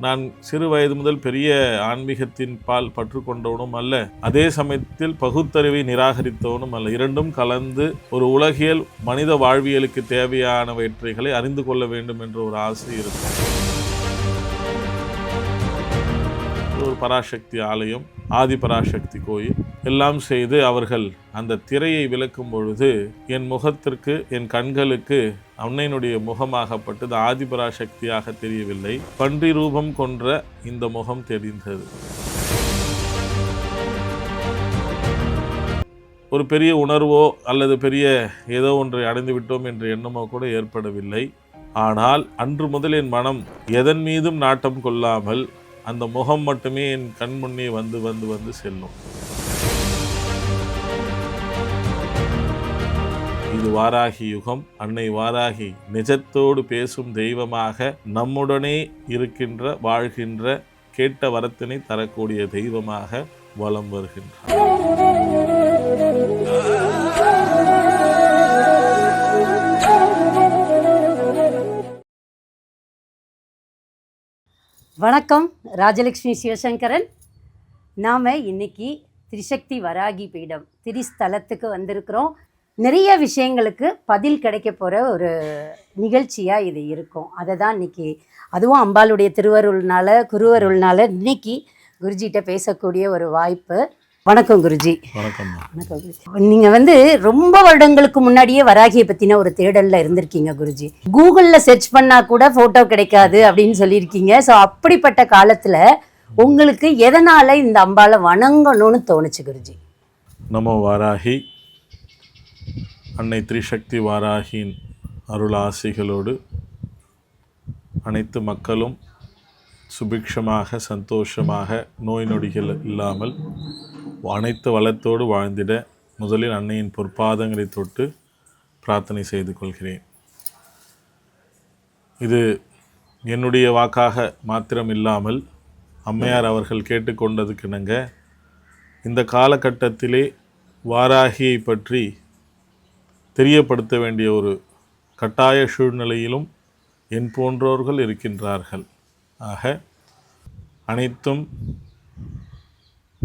நான் சிறு வயது முதல் பெரிய ஆன்மீகத்தின் பால் பற்றுக்கொண்டவனும் அல்ல. அதே சமயத்தில் பகுத்தறிவை நிராகரித்தவனும் அல்ல. இரண்டும் கலந்து ஒரு உலகியல் மனித வாழ்வியலுக்கு தேவையானவற்றைகளை அறிந்து கொள்ள வேண்டும் என்ற ஒரு ஆசை இருக்கும். பராசக்தி ஆலயம் ஆதி பராசக்தி கோயில் எல்லாம் செய்து அவர்கள் அந்த திரையை விளக்கும் பொழுது என் முகத்திற்கு என் கண்களுக்கு அன்னையினுடைய முகமாகப்பட்டது ஆதிபராசக்தியாக தெரியவில்லை. பன்றி ரூபம் கொன்ற இந்த முகம் தெரிந்தது. ஒரு பெரிய உணர்வோ அல்லது பெரிய ஏதோ ஒன்றை அடைந்து விட்டோம் என்ற எண்ணமோ கூட ஏற்படவில்லை. ஆனால் அன்று முதல் என் மனம் எதன் மீதும் நாட்டம் கொள்ளாமல் அந்த முகம் மட்டுமே என் கண் முன்னே வந்து வந்து வந்து செல்லும். இது வாராகி யுகம். அன்னை வாராகி நிஜத்தோடு பேசும் தெய்வமாக நம்முடனே இருக்கின்ற வாழ்கின்ற கேட்ட வரத்தினை தரக்கூடிய தெய்வமாக வலம் வருகின்றார். வணக்கம் ராஜலக்ஷ்மி சிவசங்கரன். நாம் இன்னைக்கு திரிசக்தி வராகி பீடம் திரிஸ்தலத்துக்கு வந்திருக்கிறோம். நிறைய விஷயங்களுக்கு பதில் கிடைக்க போகிற ஒரு நிகழ்ச்சியாக இது இருக்கும். அதை தான் இன்னைக்கு அதுவும் அம்பாளுடைய திருவருள்னால குருவருள்னால இன்னைக்கு குருஜிகிட்ட பேசக்கூடிய ஒரு வாய்ப்பு. வணக்கம் குருஜி. வணக்கம் வணக்கம் குருஜி. நீங்கள் வந்து ரொம்ப வருடங்களுக்கு முன்னாடியே வராகியை பற்றின ஒரு தேடலில் இருந்திருக்கீங்க குருஜி. கூகுளில் சர்ச் பண்ணால் கூட ஃபோட்டோ கிடைக்காது அப்படின்னு சொல்லியிருக்கீங்க. ஸோ அப்படிப்பட்ட காலத்தில் உங்களுக்கு எதனால் இந்த அம்பாளை வணங்கணும்னு தோணுச்சு குருஜி? நமோ வாராகி அன்னை திரிசக்தி வாராகியின் அருள் ஆசிகளோடு அனைத்து மக்களும் சுபிக்ஷமாக சந்தோஷமாக நோய் நொடிகள் இல்லாமல் அனைத்து வளத்தோடு வாழ்ந்திட முதலில் அன்னையின் பொற்பாதங்களை தொட்டு பிரார்த்தனை செய்து கொள்கிறேன். இது என்னுடைய வாக்காக மாத்திரம் இல்லாமல் அம்மையார் அவர்கள் கேட்டுக்கொண்டதுக்கிணங்க இந்த காலகட்டத்திலே வாராகியை பற்றி தெரியப்படுத்த வேண்டிய ஒரு கட்டாய சூழ்நிலையிலும் என் போன்றோர்கள் இருக்கின்றார்கள். ஆக அனைத்தும்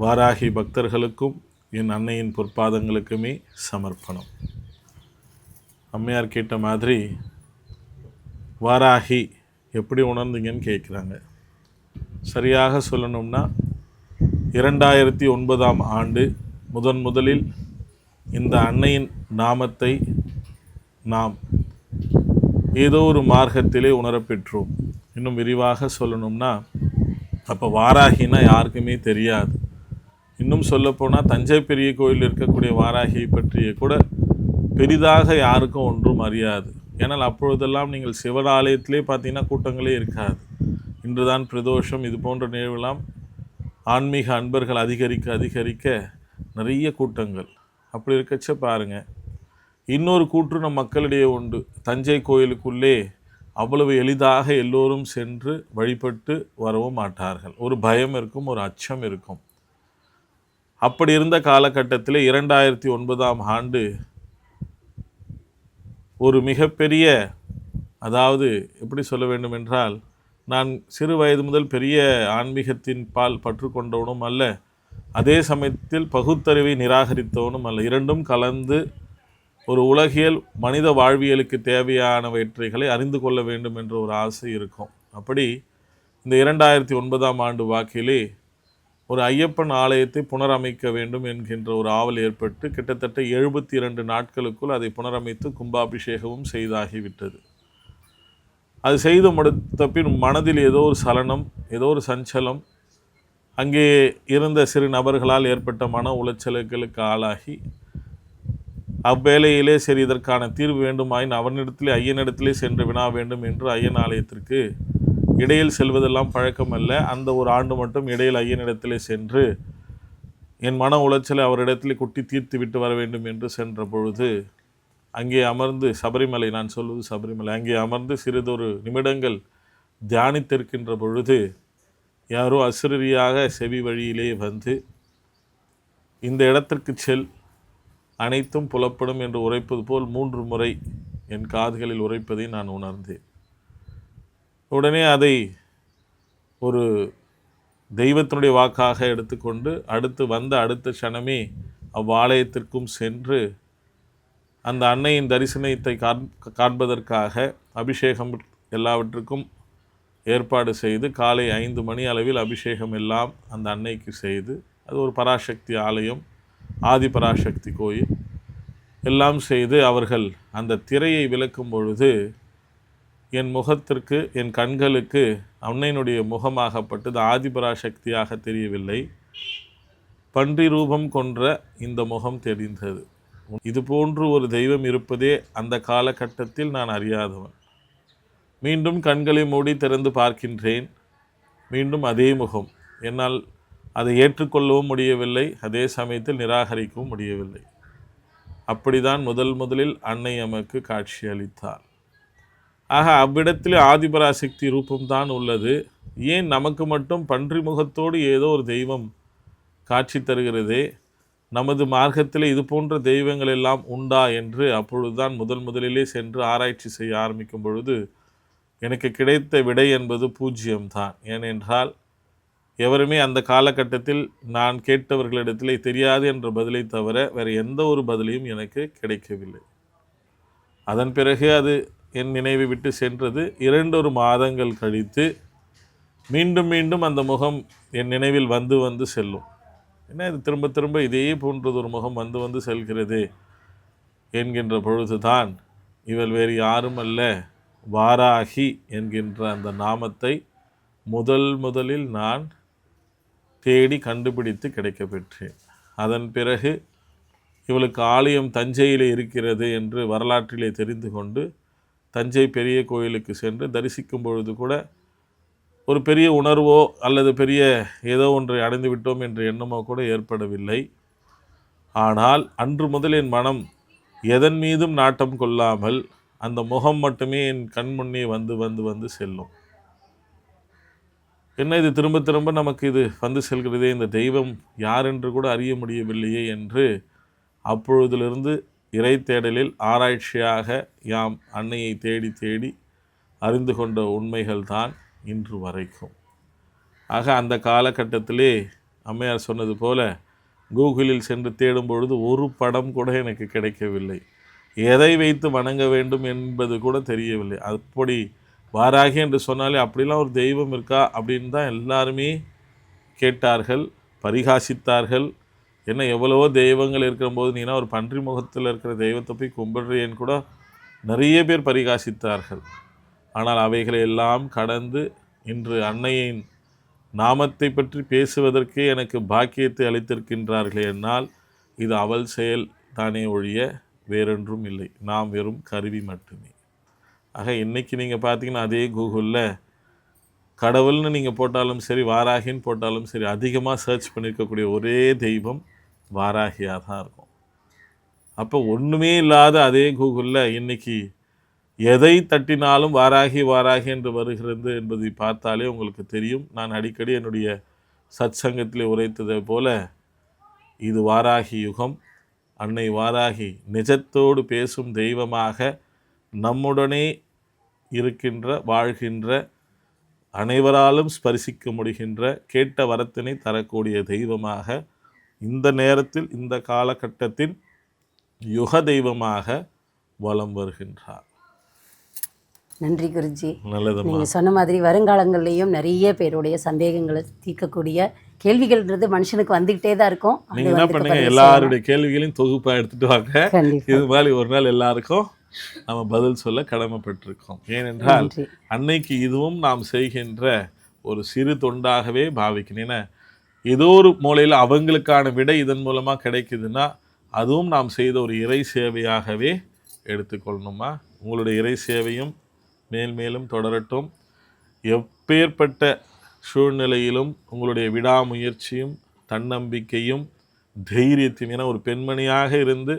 வாராகி பக்தர்களுக்கும் என் அன்னையின் பொற்பாதங்களுக்குமே சமர்ப்பணம். அம்மையார் கேட்ட மாதிரி வாராகி எப்படி உணர்ந்தீங்கன்னு கேட்குறாங்க. சரியாக சொல்லணும்னா இரண்டாயிரத்தி ஒன்பதாம் ஆண்டு முதன் முதலில் இந்த அன்னையின் நாமத்தை நாம் ஏதோ ஒரு மார்க்கத்திலே உணரப்பெற்றோம். இன்னும் விரிவாக சொல்லணும்னா அப்போ வாராகினா யாருக்குமே தெரியாது. இன்னும் சொல்லப்போனால் தஞ்சை பெரிய கோயில் இருக்கக்கூடிய வாராகியை பற்றிய கூட பெரிதாக யாருக்கும் ஒன்றும் அறியாது. ஏனால் அப்பொழுதெல்லாம் நீங்கள் சிவன் பார்த்தீங்கன்னா கூட்டங்களே இருக்காது. இன்றுதான் பிரதோஷம் இது போன்ற நிகழ்வெல்லாம் ஆன்மீக அன்பர்கள் அதிகரிக்க அதிகரிக்க நிறைய கூட்டங்கள். அப்படி இருக்கச்ச பாருங்கள் இன்னொரு கூற்று நம் மக்களிடையே உண்டு. தஞ்சை கோயிலுக்குள்ளே அவ்வளவு எளிதாக எல்லோரும் சென்று வழிபட்டு வரவும் மாட்டார்கள். ஒரு பயம் இருக்கும் ஒரு அச்சம் இருக்கும். அப்படி இருந்த காலகட்டத்தில் இரண்டாயிரத்தி ஒன்பதாம் ஆண்டு ஒரு மிகப்பெரிய அதாவது எப்படி சொல்ல வேண்டும் என்றால் நான் சிறு வயது முதல் பெரிய ஆன்மீகத்தின் பால் பற்றுக்கொண்டவனும் அல்ல அதே சமயத்தில் பகுத்தறிவை நிராகரித்தவனும் அல்ல. இரண்டும் கலந்து ஒரு உலகியல் மனித வாழ்வியலுக்கு தேவையானவற்றைகளை அறிந்து கொள்ள வேண்டும் என்ற ஒரு ஆசை இருக்கும். அப்படி இந்த இரண்டாயிரத்தி ஒன்பதாம் ஆண்டு வாக்கிலே ஒரு ஐயப்பன் ஆலயத்தை புனரமைக்க வேண்டும் என்கின்ற ஒரு ஆவல் ஏற்பட்டு கிட்டத்தட்ட எழுபத்தி இரண்டு நாட்களுக்குள் அதை புனரமைத்து கும்பாபிஷேகமும் செய்தாகிவிட்டது. அது செய்து முடித்த பின் மனதில் ஏதோ ஒரு சலனம் ஏதோ ஒரு சஞ்சலம் அங்கே இருந்த சிறு நபர்களால் ஏற்பட்ட மன உளைச்சலுக்களுக்கு ஆளாகி அவ்வேளையிலே சரி இதற்கான தீர்வு வேண்டுமாயின் அவனிடத்திலே ஐயனிடத்திலே சென்று வினா வேண்டும் என்று ஐயன் ஆலயத்திற்கு இடையில் செல்வதெல்லாம் பழக்கமல்ல அந்த ஒரு ஆண்டு மட்டும் இடையில் ஐயனிடத்திலே சென்று என் மன உளைச்சலை அவரிடத்திலே குட்டி தீர்த்து விட்டு வர வேண்டும் என்று சென்ற பொழுது அங்கே அமர்ந்து சபரிமலை நான் சொல்வது சபரிமலை அங்கே அமர்ந்து சிறிதொரு நிமிடங்கள் தியானித்திருக்கின்ற பொழுது யாரோ அசிரியாக செவி வழியிலே வந்து இந்த இடத்திற்கு செல் அனைத்தும் புலப்படும் என்று உரைப்பது போல் மூன்று முறை என் காதுகளில் உரைப்பதை நான் உணர்ந்தேன். உடனே அதை ஒரு தெய்வத்தினுடைய வாக்காக எடுத்துக்கொண்டு அடுத்து வந்த அடுத்த க்ஷணமே அவ்வாலயத்திற்கும் சென்று அந்த அன்னையின் தரிசனத்தை காண்- காண்பதற்காக அபிஷேகம் எல்லாவற்றுக்கும் ஏற்பாடு செய்து காலை ஐந்து மணி அளவில் அபிஷேகம் எல்லாம் அந்த அன்னைக்கு செய்து அது ஒரு பராசக்தி ஆலயம் ஆதி பராசக்தி கோயில் எல்லாம் செய்து அவர்கள் அந்த திரையை விளக்கும் பொழுது என் முகத்திற்கு என் கண்களுக்கு அன்னையினுடைய முகமாகப்பட்டது ஆதிபராசக்தியாக தெரியவில்லை. பன்றி ரூபம் கொன்ற இந்த முகம் தெரிந்தது. இது போன்று ஒரு தெய்வம் இருப்பதே அந்த காலகட்டத்தில் நான் அறியாதவன். மீண்டும் கண்களை மூடி திறந்து பார்க்கின்றேன். மீண்டும் அதே முகம். என்னால் அதை ஏற்றுக்கொள்ளவும் முடியவில்லை. அதே சமயத்தில் நிராகரிக்கவும் முடியவில்லை. அப்படிதான் முதல் முதலில் அன்னை எமக்கு காட்சி அளித்தார் ஆக அவ்விடத்தில் ஆதிபராசக்தி ரூபம்தான் உள்ளது. ஏன் நமக்கு மட்டும் பன்றி முகத்தோடு ஏதோ ஒரு தெய்வம் காட்சி தருகிறதே? நமது மார்க்கத்தில் இது போன்ற தெய்வங்கள் எல்லாம் உண்டா என்று அப்பொழுதுதான் முதல் முதலிலே சென்று ஆராய்ச்சி செய்ய ஆரம்பிக்கும் பொழுது எனக்கு கிடைத்த விடை என்பது பூஜ்ஜியம்தான். ஏனென்றால் எவருமே அந்த காலகட்டத்தில் நான் கேட்டவர்களிடத்திலே தெரியாது என்ற பதிலை தவிர வேறு எந்த ஒரு பதிலையும் எனக்கு கிடைக்கவில்லை. அதன் பிறகு அது என் நினைவை விட்டு சென்றது இரண்டொரு மாதங்கள் கழித்து மீண்டும் மீண்டும் அந்த முகம் என் நினைவில் வந்து வந்து செல்லும். என்ன இது திரும்ப திரும்ப இதே போன்றது ஒரு முகம் வந்து வந்து செல்கிறது என்கின்ற பொழுதுதான் இவள் வேறு யாரும் அல்ல வாராகி என்கின்ற அந்த நாமத்தை முதல் முதலில் நான் தேடி கண்டுபிடித்து கிடைக்க பெற்றேன். அதன் பிறகு இவளுக்கு ஆலயம் தஞ்சையில் இருக்கிறது என்று வரலாற்றிலே தெரிந்து கொண்டு தஞ்சை பெரிய கோயிலுக்கு சென்று தரிசிக்கும் பொழுது கூட ஒரு பெரிய உணர்வோ அல்லது பெரிய ஏதோ ஒன்றை அடைந்து விட்டோம் என்ற எண்ணமோ கூட ஏற்படவில்லை. ஆனால் அன்று முதல் என் மனம் எதன் மீதும் நாட்டம் கொள்ளாமல் அந்த முகம் மட்டுமே என் கண் முன்னே வந்து வந்து வந்து செல்லும். என்ன இது திரும்ப திரும்ப நமக்கு இது வந்து செல்கிறதே? இந்த தெய்வம் யார் என்று கூட அறிய முடியவில்லையே என்று அப்பொழுதிலிருந்து இறை தேடலில் ஆராய்ச்சியாக யாம் அன்னையை தேடி தேடி அறிந்து கொண்ட உண்மைகள் தான் இன்று வரைக்கும். ஆக அந்த காலகட்டத்திலே அம்மையார் சொன்னது போல கூகுளில் சென்று தேடும் பொழுது ஒரு படம் கூட எனக்கு கிடைக்கவில்லை. எதை வைத்து வணங்க வேண்டும் என்பது கூட தெரியவில்லை. அப்படி வாராகி என்று சொன்னாலே அப்படிலாம் ஒரு தெய்வம் இருக்கா? அப்படின்னு தான் எல்லாருமே கேட்டார்கள் பரிகாசித்தார்கள். என்ன எவ்வளவோ தெய்வங்கள் இருக்கும்போது நீனா ஒரு பன்றி முகத்தில் இருக்கிற தெய்வத்தை போய் கும்பிடுறேன்னு கூட நிறைய பேர் பரிகாசித்தார்கள். ஆனால் அவைகளை எல்லாம் கடந்து இன்று அன்னையின் நாமத்தை பற்றி பேசுவதற்கே எனக்கு பாக்கியத்தை அளித்திருக்கின்றார்களே என்னால் இது அவள் செயல் தானே ஒழிய வேறொன்றும் இல்லை. நாம் வெறும் கருவி மட்டுமே. ஆக இன்றைக்கி நீங்கள் பார்த்தீங்கன்னா அதே கூகுளில் கடவுள்னு நீங்கள் போட்டாலும் சரி வாராகின்னு போட்டாலும் சரி அதிகமாக சர்ச் பண்ணியிருக்கக்கூடிய ஒரே தெய்வம் வாராகியாக தான் இருக்கும். அப்போ ஒன்றுமே இல்லாத அதே கூகுளில் இன்னைக்கு எதை தட்டினாலும் வாராகி வாராகி என்று வருகிறது என்பதை பார்த்தாலே உங்களுக்கு தெரியும். நான் அடிக்கடி என்னுடைய சத்சங்கத்திலே உரைத்ததை போல இது வாராகி யுகம். அன்னை வாராகி நிஜத்தோடு பேசும் தெய்வமாக நம்முடனே இருக்கின்ற வாழ்கின்ற அனைவராலும் ஸ்பரிசிக்க முடிகின்ற கேட்ட வரத்தினை தரக்கூடிய தெய்வமாக இந்த நேரத்தில் இந்த காலகட்டத்தின் யுக தெய்வமாக வலம் வருகின்றார். நன்றி குருஜி. நல்லதும்மா. நீங்கள் சொன்ன மாதிரி வருங்காலங்கள்லேயும் நிறைய பேருடைய சந்தேகங்களை தீர்க்கக்கூடிய கேள்விகள்ன்றது மனுஷனுக்கு வந்துக்கிட்டே தான் இருக்கும். நீங்க என்ன பண்ணுங்க? எல்லாருடைய கேள்விகளையும் தொகுப்பா எடுத்துட்டு வாங்க. இது மாதிரி ஒரு நாள் எல்லாருக்கும் நம்ம பதில் சொல்ல கடமைப்பட்டிருக்கோம். ஏனென்றால் அன்னைக்கு இதுவும் நாம் செய்கின்ற ஒரு சிறு தொண்டாகவே பாவிக்கணும் ஏன்னா ஏதோ ஒரு மூலையில் அவங்களுக்கான விடை இதன் மூலமாக கிடைக்குதுன்னா அதுவும் நாம் செய்த ஒரு இறை சேவையாகவே எடுத்துக்கொள்ளணுமா? உங்களுடைய இறை சேவையும் மேல் மேலும் தொடரட்டும். எப்பேற்பட்ட சூழ்நிலையிலும் உங்களுடைய விடாமுயற்சியும் தன்னம்பிக்கையும் தைரியத்தையும் என ஒரு பெண்மணியாக இருந்து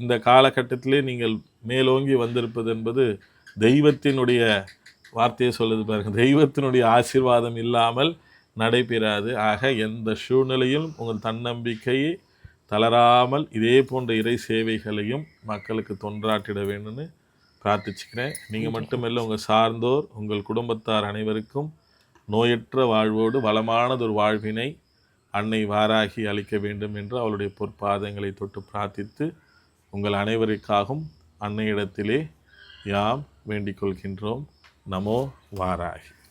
இந்த காலகட்டத்திலே நீங்கள் மேலோங்கி வந்திருப்பது என்பது தெய்வத்தினுடைய வார்த்தையை சொல்லுது பாருங்கள் தெய்வத்தினுடைய ஆசீர்வாதம் இல்லாமல் நடைபெறாது. ஆக எந்த சூழ்நிலையிலும் உங்கள் தன்னம்பிக்கையை தளராமல் இதே போன்ற இறை சேவைகளையும் மக்களுக்கு தொன்றாற்றிட வேண்டும்னு பிரார்த்திச்சுக்கிறேன். நீங்கள் மட்டுமல்ல உங்கள் சார்ந்தோர் உங்கள் குடும்பத்தார் அனைவருக்கும் நோயற்ற வாழ்வோடு வளமானதொரு வாழ்வினை அன்னை வாராகி அளிக்க வேண்டும் என்று அவளுடைய பொற்பாதங்களை தொட்டு பிரார்த்தித்து உங்கள் அனைவருக்காகவும் அன்னையிடத்திலே யாம் வேண்டிக் கொள்கின்றோம். நமோ வாராகி.